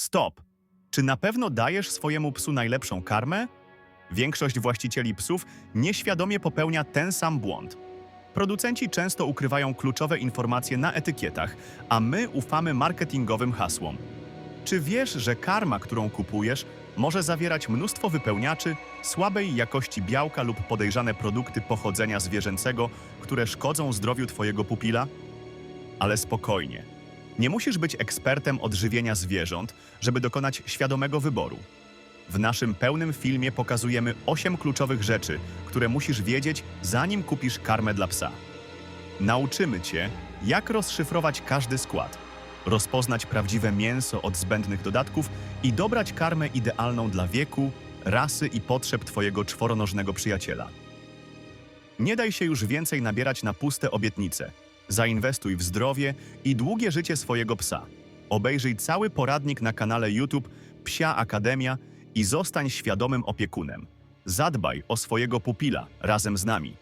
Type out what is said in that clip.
Stop! Czy na pewno dajesz swojemu psu najlepszą karmę? Większość właścicieli psów nieświadomie popełnia ten sam błąd. Producenci często ukrywają kluczowe informacje na etykietach, a my ufamy marketingowym hasłom. Czy wiesz, że karma, którą kupujesz, może zawierać mnóstwo wypełniaczy, słabej jakości białka lub podejrzane produkty pochodzenia zwierzęcego, które szkodzą zdrowiu Twojego pupila? Ale spokojnie. Nie musisz być ekspertem odżywienia zwierząt, żeby dokonać świadomego wyboru. W naszym pełnym filmie pokazujemy 8 kluczowych rzeczy, które musisz wiedzieć, zanim kupisz karmę dla psa. Nauczymy Cię, jak rozszyfrować każdy skład, rozpoznać prawdziwe mięso od zbędnych dodatków i dobrać karmę idealną dla wieku, rasy i potrzeb Twojego czworonożnego przyjaciela. Nie daj się już więcej nabierać na puste obietnice. Zainwestuj w zdrowie i długie życie swojego psa. Obejrzyj cały poradnik na kanale YouTube Psia Akademia i zostań świadomym opiekunem. Zadbaj o swojego pupila razem z nami.